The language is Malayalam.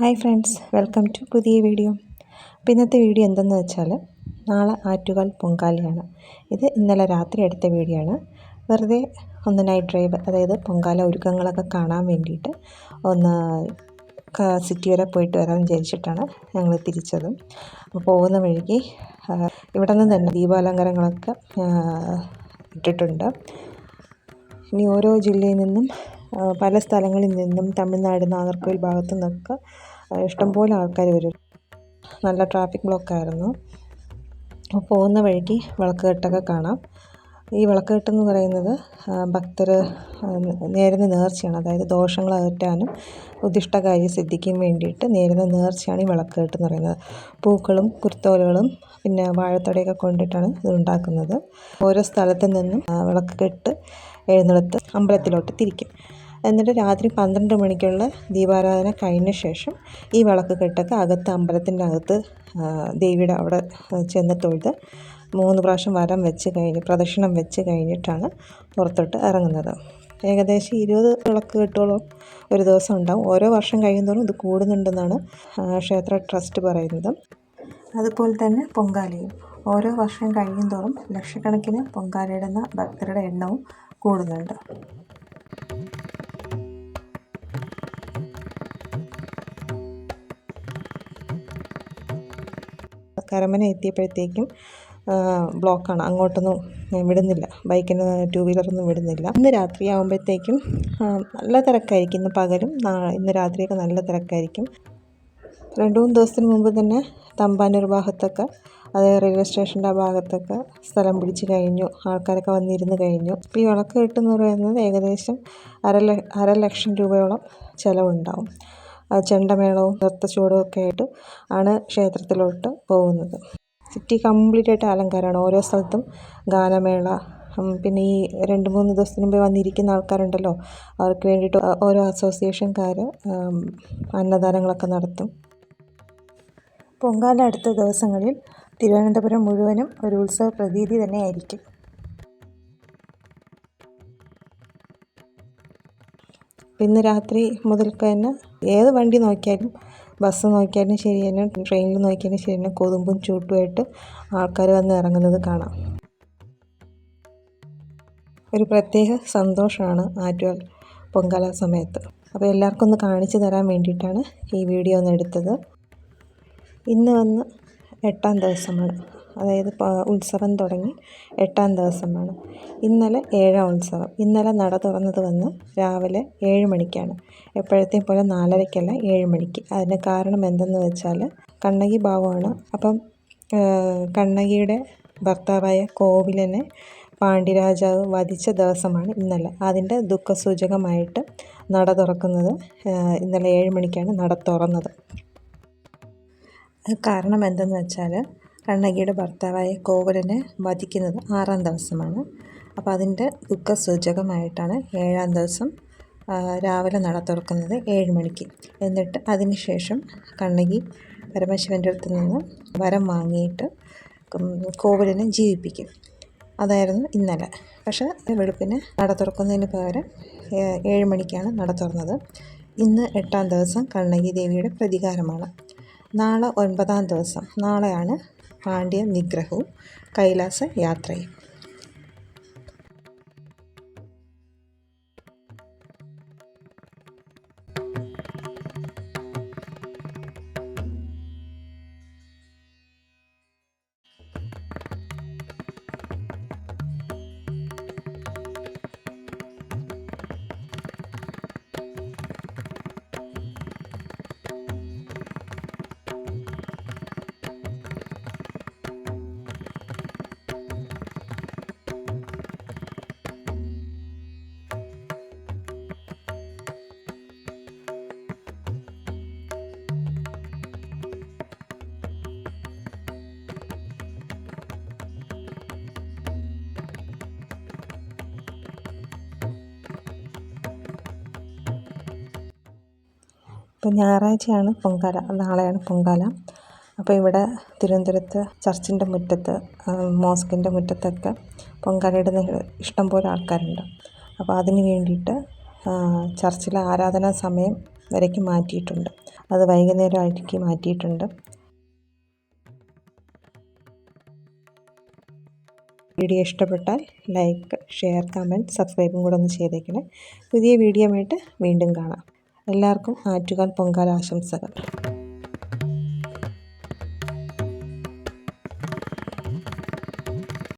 ഹായ് ഫ്രണ്ട്സ് വെൽക്കം ടു പുതിയ വീഡിയോ. അപ്പോൾ ഇന്നത്തെ വീഡിയോ എന്തെന്ന് വെച്ചാൽ നാളെ ആറ്റുകാൽ പൊങ്കാലയാണ്. ഇത് ഇന്നലെ രാത്രി എടുത്ത വീഡിയോ ആണ്. വെറുതെ ഒന്ന് നൈറ്റ് ഡ്രൈവ് അതായത് പൊങ്കാല ഒരുക്കങ്ങളൊക്കെ കാണാൻ വേണ്ടിയിട്ട് ഒന്ന് സിറ്റി വരെ പോയിട്ട് വരാമെന്ന് വിചാരിച്ചിട്ടാണ് ഞങ്ങൾ തിരിച്ചത്. അപ്പോൾ പോകുന്ന വഴിക്ക് ഇവിടെ നിന്ന് തന്നെ ദീപാലങ്കാരങ്ങളൊക്കെ ഇട്ടിട്ടുണ്ട്. ഇനി ഓരോ ജില്ലയിൽ നിന്നും പല സ്ഥലങ്ങളിൽ നിന്നും തമിഴ്നാട് നാഗർകോവിൽ ഭാഗത്തു നിന്നൊക്കെ ഇഷ്ടംപോലെ ആൾക്കാർ വരും. നല്ല ട്രാഫിക് ബ്ലോക്കായിരുന്നു പോകുന്ന വഴിക്ക് വിളക്കുകെട്ടൊക്കെ കാണാം. ഈ വിളക്കുകെട്ടെന്ന് പറയുന്നത് ഭക്തർ നേരുന്ന നേർച്ചയാണ്. അതായത് ദോഷങ്ങൾ അകറ്റാനും ഉദ്ദിഷ്ടകാര്യ സിദ്ധിക്കും വേണ്ടിയിട്ട് നേരുന്ന നേർച്ചയാണ് ഈ വിളക്കുകെട്ട് എന്ന് പറയുന്നത്. പൂക്കളും കുരുത്തോലകളും പിന്നെ വാഴത്തടയൊക്കെ കൊണ്ടിട്ടാണ് ഇത് ഉണ്ടാക്കുന്നത്. ഓരോ സ്ഥലത്തു നിന്നും വിളക്കുകെട്ട് എഴുന്നള്ളത്ത് അമ്പലത്തിലോട്ട് തിരിക്കും. എന്നിട്ട് രാത്രി പന്ത്രണ്ട് മണിക്കുള്ള ദീപാരാധന കഴിഞ്ഞ ശേഷം ഈ വിളക്ക് കെട്ടൊക്കെ അകത്ത് അമ്പലത്തിന്റെ അകത്ത് ദേവിയുടെ അവിടെ ചെന്ന് തൊഴുത് മൂന്ന് പ്രാവശ്യം വരം വെച്ച് കഴിഞ്ഞ് പ്രദക്ഷിണം വെച്ച് കഴിഞ്ഞിട്ടാണ് പുറത്തോട്ട് ഇറങ്ങുന്നത്. ഏകദേശം ഇരുപത് വിളക്ക് കെട്ടുകളും ഒരു ദിവസം ഉണ്ടാവും. ഓരോ വർഷം കഴിയുന്തോറും ഇത് കൂടുന്നുണ്ടെന്നാണ് ക്ഷേത്ര ട്രസ്റ്റ് പറയുന്നത്. അതുപോലെ തന്നെ പൊങ്കാലയും. ഓരോ വർഷം കഴിയുന്തോറും ലക്ഷക്കണക്കിന് പൊങ്കാലയിടുന്ന ഭക്തരുടെ എണ്ണവും കൂടുന്നുണ്ട്. കരമന എത്തിയപ്പോഴത്തേക്കും ബ്ലോക്കാണ്. അങ്ങോട്ടൊന്നും വിടുന്നില്ല. ബൈക്കിന് ടു വീലറൊന്നും വിടുന്നില്ല. ഇന്ന് രാത്രി ആകുമ്പോഴത്തേക്കും നല്ല തിരക്കായിരിക്കും. ഇന്ന് പകലും ഇന്ന് രാത്രിയൊക്കെ നല്ല തിരക്കായിരിക്കും. രണ്ട് മൂന്ന് ദിവസത്തിന് മുമ്പ് തന്നെ തമ്പാനൂർ ഭാഗത്തൊക്കെ അതായത് റെയിൽവേ സ്റ്റേഷന്റെ ആ ഭാഗത്തൊക്കെ സ്ഥലം പിടിച്ച് കഴിഞ്ഞു. ആൾക്കാരൊക്കെ വന്നിരുന്ന് കഴിഞ്ഞു. ഇപ്പോൾ ഈ വിളക്ക് കിട്ടുന്ന പറയുന്നത് ഏകദേശം അര അര ലക്ഷം രൂപയോളം ചിലവുണ്ടാവും. ചെണ്ടമേളവും നൃത്തച്ചുവടും ഒക്കെ ആയിട്ട് ആണ് ക്ഷേത്രത്തിലോട്ട് പോകുന്നത്. സിറ്റി കംപ്ലീറ്റ് ആയിട്ട് അലങ്കാരമാണ്. ഓരോ സ്ഥലത്തും ഗാനമേള പിന്നെ ഈ രണ്ട് മൂന്ന് ദിവസത്തിന് മുമ്പേ വന്നിരിക്കുന്ന ആൾക്കാരുണ്ടല്ലോ അവർക്ക് വേണ്ടിയിട്ട് ഓരോ അസോസിയേഷൻകാർ അന്നദാനങ്ങളൊക്കെ നടത്തും. പൊങ്കാല അടുത്ത ദിവസങ്ങളിൽ തിരുവനന്തപുരം മുഴുവനും ഒരു ഉത്സവ പ്രതീതി തന്നെയായിരിക്കും. ഇന്ന് രാത്രി മുതൽക്ക് തന്നെ ഏത് വണ്ടി നോക്കിയാലും ബസ് നോക്കിയാലും ശരി ട്രെയിനിൽ നോക്കിയാലും ശരി കൊതുമ്പും ചൂട്ടുമായിട്ട് ആൾക്കാർ വന്ന് ഇറങ്ങുന്നത് കാണാം. ഒരു പ്രത്യേക സന്തോഷമാണ് ആറ്റുകാൽ പൊങ്കാല സമയത്ത്. അപ്പോൾ എല്ലാവർക്കും ഒന്ന് കാണിച്ചു തരാൻ വേണ്ടിയിട്ടാണ് ഈ വീഡിയോ ഒന്ന് എടുത്തത്. ഇന്ന് വന്ന് എട്ടാം ദിവസമാണ്. അതായത് ഉത്സവം തുടങ്ങി എട്ടാം ദിവസമാണ്. ഇന്നലെ ഏഴാം ഉത്സവം. ഇന്നലെ നട തുറന്നത് വന്ന് രാവിലെ ഏഴ് മണിക്കാണ്. എപ്പോഴത്തെയും പോലെ നാലരയ്ക്കല്ല ഏഴ് മണിക്ക്. അതിന് കാരണം എന്തെന്ന് വെച്ചാൽ കണ്ണകി ഭാവമാണ് അപ്പം കണ്ണകിയുടെ ഭർത്താവായ കോവിലനെ പാണ്ഡ്യരാജാവ് വധിച്ച ദിവസമാണ് ഇന്നലെ. അതിന്റെ ദുഃഖസൂചകമായിട്ട് നട തുറക്കുന്നത് ഇന്നലെ ഏഴ് മണിക്കാണ് നട തുറന്നത്. കാരണം എന്തെന്ന് വെച്ചാൽ കണ്ണകിയുടെ ഭർത്താവായ കോവലനെ വധിക്കുന്നത് ആറാം ദിവസമാണ്. അപ്പോൾ അതിന്റെ ദുഃഖസൂചകമായിട്ടാണ് ഏഴാം ദിവസം രാവിലെ നട തുറക്കുന്നത് ഏഴ് മണിക്ക്. എന്നിട്ട് അതിനുശേഷം കണ്ണകി പരമശിവന്റെ അടുത്ത് നിന്ന് വരം വാങ്ങിയിട്ട് കോവിലിനെ ജീവിപ്പിക്കും. അതായിരുന്നു ഇന്നലെ. പക്ഷേ വെളുപ്പിന് നട തുറക്കുന്നതിന് പകരം ഏഴ് മണിക്കാണ് നട തുറന്നത്. ഇന്ന് എട്ടാം ദിവസം കണ്ണകി ദേവിയുടെ പ്രതികാരമാണ്. നാളെ ഒൻപതാം ദിവസം. നാളെയാണ് പാണ്ഡ്യ നിഗ്രഹവും കൈലാസ യാത്രയും ഇപ്പോൾ ഞായറാഴ്ചയാണ് പൊങ്കാല നാളെയാണ് പൊങ്കാല. അപ്പോൾ ഇവിടെ തിരുവനന്തപുരത്ത് ചർച്ചിന്റെ മുറ്റത്ത് മോസ്കിന്റെ മുറ്റത്തൊക്കെ പൊങ്കാലയിടുന്ന ഇഷ്ടംപോലെ ആൾക്കാരുണ്ട്. അപ്പോൾ അതിന് വേണ്ടിയിട്ട് ചർച്ചിലെ ആരാധനാ സമയം വരയ്ക്ക് മാറ്റിയിട്ടുണ്ട്. അത് വൈകുന്നേരം ആക്കി മാറ്റിയിട്ടുണ്ട്. വീഡിയോ ഇഷ്ടപ്പെട്ടാൽ ലൈക്ക് ഷെയർ കമന്റ് സബ്സ്ക്രൈബും കൂടെ ഒന്ന് ചെയ്തേക്കണേ. പുതിയ വീഡിയോ ആയിട്ട് വീണ്ടും കാണാം. എല്ലാവർക്കും ആറ്റുകാൽ പൊങ്കാല ആശംസകൾ.